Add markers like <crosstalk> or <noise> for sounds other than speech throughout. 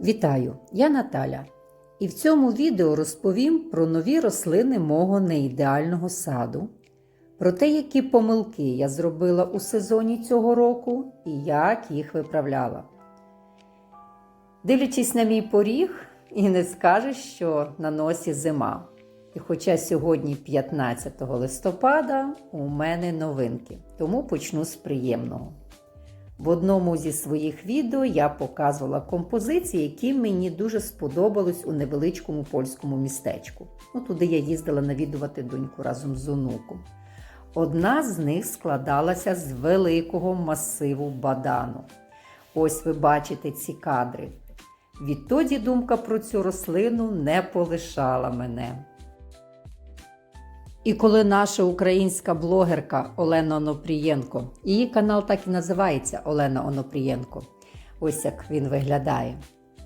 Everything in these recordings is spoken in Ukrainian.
Вітаю! Я Наталя. І в цьому відео розповім про нові рослини мого неідеального саду, про те, які помилки я зробила у сезоні цього року і як їх виправляла. Дивлячись на мій поріг, і не скажеш, що на носі зима. І хоча сьогодні 15 листопада, у мене новинки, тому почну з приємного. В одному зі своїх відео я показувала композиції, які мені дуже сподобались у невеличкому польському містечку. Ну, туди я їздила навідувати доньку разом з онуком. Одна з них складалася з великого масиву бадану. Ось ви бачите ці кадри. Відтоді думка про цю рослину не полишала мене. І коли наша українська блогерка Олена Онопрієнко, її канал так і називається Олена Онопрієнко, ось як він виглядає,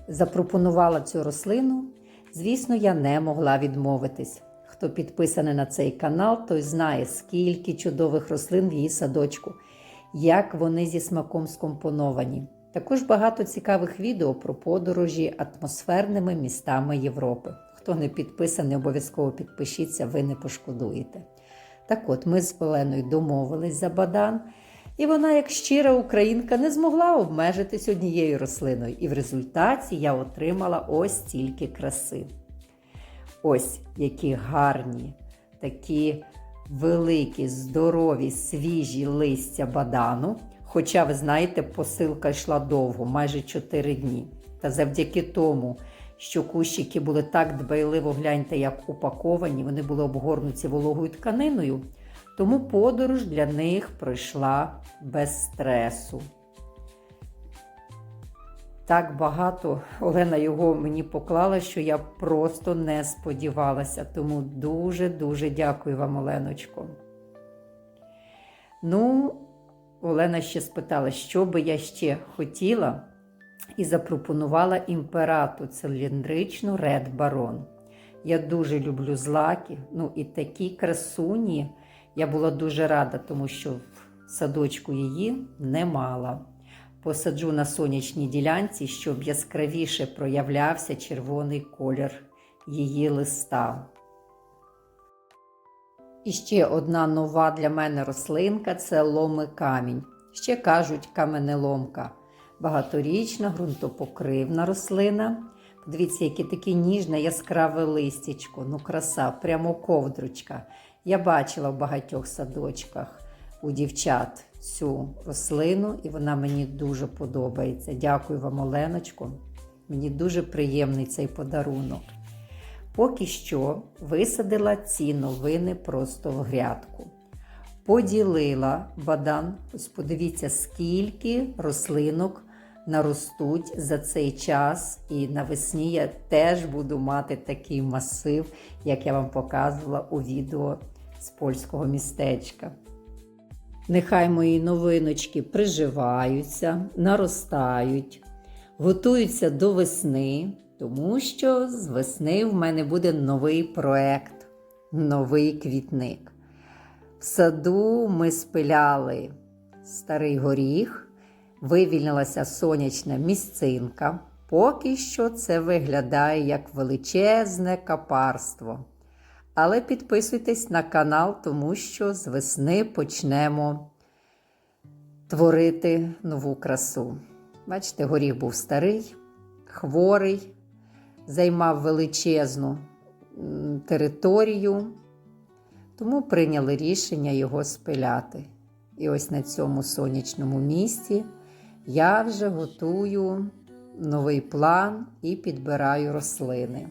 запропонувала цю рослину, звісно, я не могла відмовитись. Хто підписаний на цей канал, той знає, скільки чудових рослин в її садочку, як вони зі смаком скомпоновані. Також багато цікавих відео про подорожі атмосферними містами Європи. Хто не підписаний, обов'язково підпишіться, ви не пошкодуєте. Так от, ми з Оленою домовились за бадан, і вона, як щира українка, не змогла обмежитись однією рослиною. І в результаті я отримала ось стільки краси. Ось які гарні, такі великі, здорові, свіжі листя бадану. Хоча, ви знаєте, посилка йшла довго, майже 4 дні. Та завдяки тому, що кущики були так дбайливо, гляньте, як упаковані, вони були обгорнуті вологою тканиною, тому подорож для них пройшла без стресу. Так багато Олена його мені поклала, що я просто не сподівалася. Тому дуже-дуже дякую вам, Оленочко. Ну, Олена ще спитала, що би я ще хотіла, і запропонувала імперату циліндричну Ред Барон. Я дуже люблю злаки, ну і такі красуні. Я була дуже рада, тому що в садочку її не мала. Посаджу на сонячній ділянці, щоб яскравіше проявлявся червоний колір її листа. І ще одна нова для мене рослинка це ломи камінь. Ще кажуть каменеломка. Багаторічна ґрунтопокривна рослина. Подивіться, яке таке ніжне, яскраве листячко. Ну, краса, прямо ковдручка. Я бачила в багатьох садочках у дівчат цю рослину, і вона мені дуже подобається. Дякую вам, Оленочко. Мені дуже приємний цей подарунок. Поки що висадила ці новини просто в грядку. Поділила бадан, ось подивіться, скільки рослинок наростуть за цей час. І навесні я теж буду мати такий масив, як я вам показувала у відео з польського містечка. Нехай мої новиночки приживаються, наростають, готуються до весни, тому що з весни в мене буде новий проект, новий квітник. В саду ми спиляли старий горіх, вивільнилася сонячна місцинка. Поки що це виглядає як величезне капарство. Але підписуйтесь на канал, тому що з весни почнемо творити нову красу. Бачите, горіх був старий, хворий, займав величезну територію, тому прийняли рішення його спиляти. І ось на цьому сонячному місці я вже готую новий план і підбираю рослини.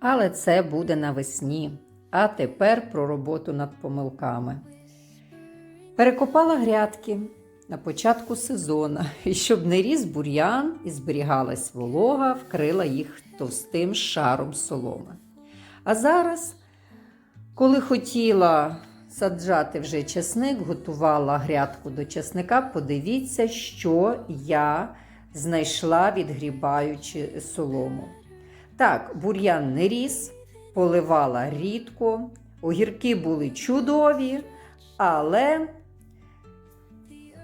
Але це буде навесні. А тепер про роботу над помилками. Перекопала грядки на початку сезону, і щоб не ріс бур'ян і зберігалась волога, вкрила їх товстим шаром соломи. А зараз, коли хотіла саджати вже часник, готувала грядку до часника, подивіться, що я знайшла, відгрібаючи солому. Так, бур'ян не ріс, поливала рідко, огірки були чудові, але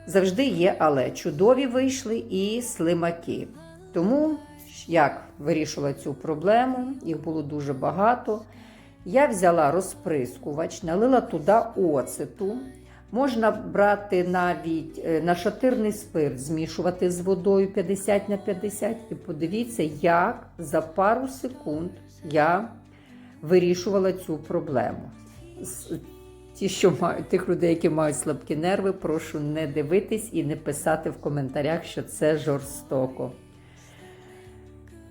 завжди є але. Чудові вийшли і слимаки. Тому як вирішила цю проблему, їх було дуже багато. Я взяла розприскувач, налила туди оцету. Можна брати навіть е, нашатирний спирт, змішувати з водою 50 на 50. І подивіться, як за пару секунд я вирішувала цю проблему. Ті, що мають тих людей, які мають слабкі нерви, прошу не дивитись і не писати в коментарях, що це жорстоко.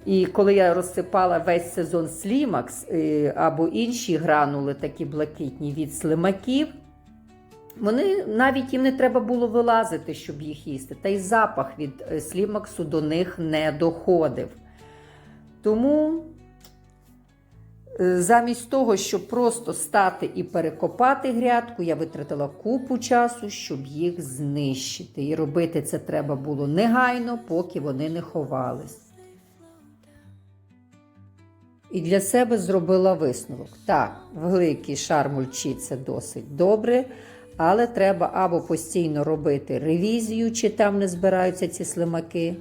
І коли я розсипала весь сезон слімакс е, або інші гранули, такі блакитні від слимаків, вони навіть їм не треба було вилазити, щоб їх їсти. Та й запах від е, слімаксу до них не доходив. Тому е, замість того, щоб просто стати і перекопати грядку, я витратила купу часу, щоб їх знищити. І робити це треба було негайно, поки вони не ховались. І для себе зробила висновок. Так, великий шар мульчі це досить добре, але треба або постійно робити ревізію, чи там не збираються ці слимаки,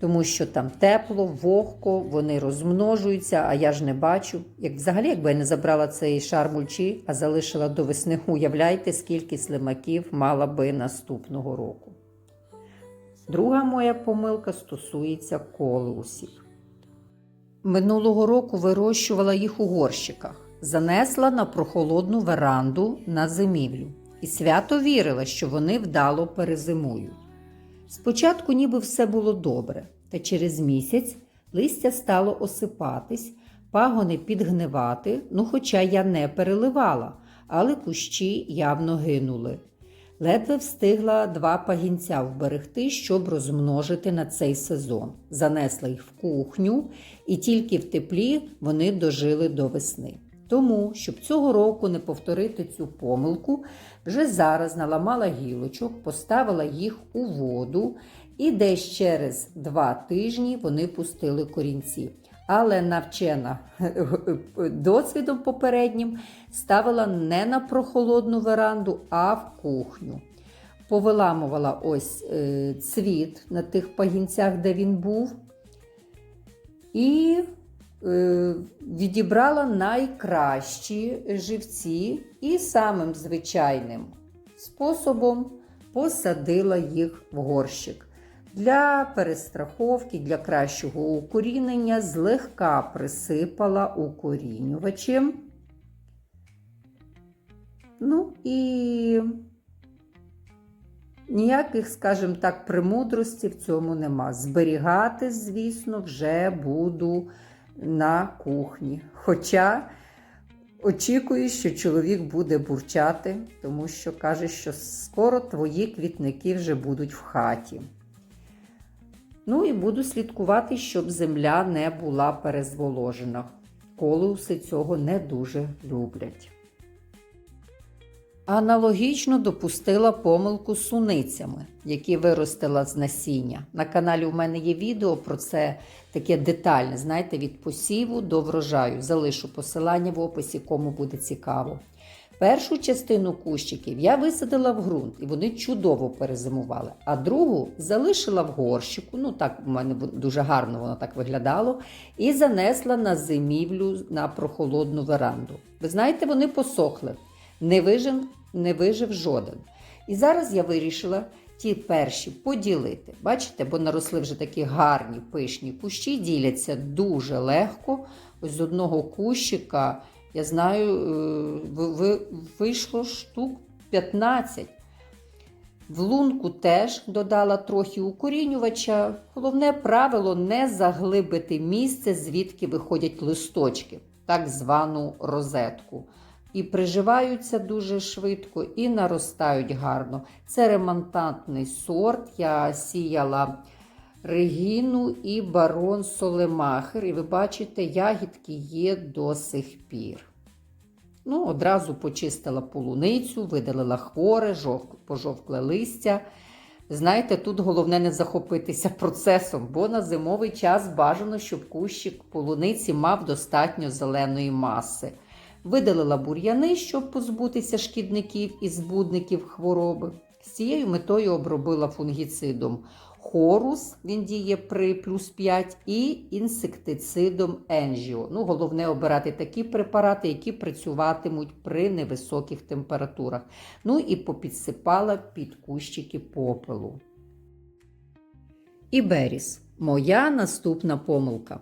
тому що там тепло, вогко, вони розмножуються, а я ж не бачу. Як взагалі, якби я не забрала цей шар мульчі, а залишила до весни, уявляйте, скільки слимаків мала би наступного року. Друга моя помилка стосується колеусів. Минулого року вирощувала їх у горщиках, занесла на прохолодну веранду на зимівлю і свято вірила, що вони вдало перезимують. Спочатку ніби все було добре, та через місяць листя стало осипатись, пагони підгнивати, ну хоча я не переливала, але кущі явно гинули. Ледве встигла два пагінця вберегти, щоб розмножити на цей сезон. Занесла їх в кухню, і тільки в теплі вони дожили до весни. Тому, щоб цього року не повторити цю помилку, вже зараз наламала гілочок, поставила їх у воду, і десь через два тижні вони пустили корінці. Але навчена досвідом попереднім ставила не на прохолодну веранду, а в кухню. Повиламувала ось е, цвіт на тих пагінцях, де він був, і е, відібрала найкращі живці і самим звичайним способом посадила їх в горщик. Для перестраховки, для кращого укорінення злегка присипала укорінювачем. Ну і ніяких, скажімо так, премудрості в цьому нема. Зберігати, звісно, вже буду на кухні. Хоча очікую, що чоловік буде бурчати, тому що каже, що скоро твої квітники вже будуть в хаті. Ну і буду слідкувати, щоб земля не була перезволожена. Колеуси цього не дуже люблять. Аналогічно допустила помилку з суницями, які виростила з насіння. На каналі у мене є відео про це таке детальне, знаєте, від посіву до врожаю. Залишу посилання в описі, кому буде цікаво. Першу частину кущиків я висадила в ґрунт, і вони чудово перезимували. А другу залишила в горщику, ну так у мене дуже гарно воно так виглядало, і занесла на зимівлю на прохолодну веранду. Ви знаєте, вони посохли, не вижив, не вижив жоден. І зараз я вирішила ті перші поділити. Бачите, бо наросли вже такі гарні пишні кущі, діляться дуже легко. Ось з одного кущика. Я знаю, е, вийшло штук 15. В лунку теж додала трохи укорінювача. Головне правило не заглибити місце, звідки виходять листочки, так звану розетку. І приживаються дуже швидко і наростають гарно. Це ремонтантний сорт. Я сіяла Регіну і барон Солемахер. І ви бачите, ягідки є до сих пір. Ну, Одразу почистила полуницю, видалила хворе, пожовкле листя. Знаєте, тут головне не захопитися процесом, бо на зимовий час бажано, щоб кущик полуниці мав достатньо зеленої маси. Видалила бур'яни, щоб позбутися шкідників і збудників хвороби. З цією метою обробила фунгіцидом хорус, він діє при плюс 5, і інсектицидом енжіо. Ну, головне обирати такі препарати, які працюватимуть при невисоких температурах. Ну і попідсипала під кущики попелу. Іберіс. Моя наступна помилка.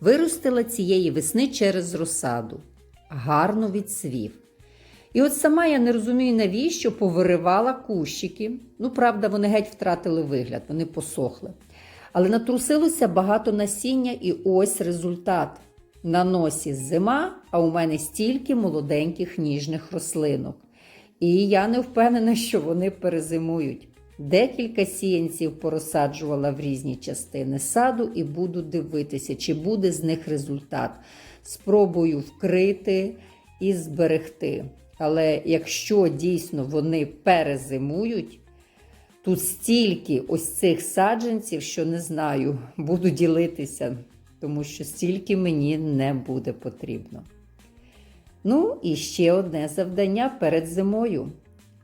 Виростила цієї весни через розсаду. Гарно відсвів. І от сама я не розумію, навіщо повиривала кущики. Ну, правда, вони геть втратили вигляд, вони посохли. Але натрусилося багато насіння, і ось результат. На носі зима, а у мене стільки молоденьких ніжних рослинок. І я не впевнена, що вони перезимують. Декілька сіянців порозсаджувала в різні частини саду і буду дивитися, чи буде з них результат. Спробую вкрити і зберегти. Але якщо дійсно вони перезимують, тут стільки ось цих саджанців, що не знаю, <laughs> буду ділитися, тому що стільки мені не буде потрібно. Ну і ще одне завдання перед зимою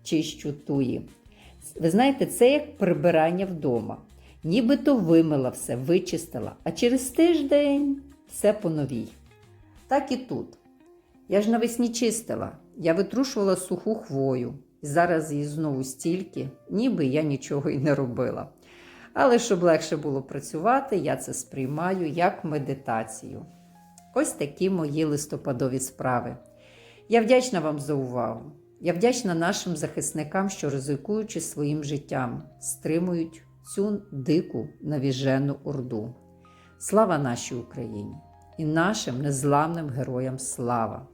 чищу туї. Ви знаєте, це як прибирання вдома. Нібито вимила все, вичистила, а через тиждень все по новій. Так і тут. Я ж навесні чистила, я витрушувала суху хвою, і зараз її знову стільки, ніби я нічого й не робила. Але щоб легше було працювати, я це сприймаю як медитацію. Ось такі мої листопадові справи. Я вдячна вам за увагу. Я вдячна нашим захисникам, що ризикуючи своїм життям, стримують цю дику навіжену орду. Слава нашій Україні і нашим незламним героям слава!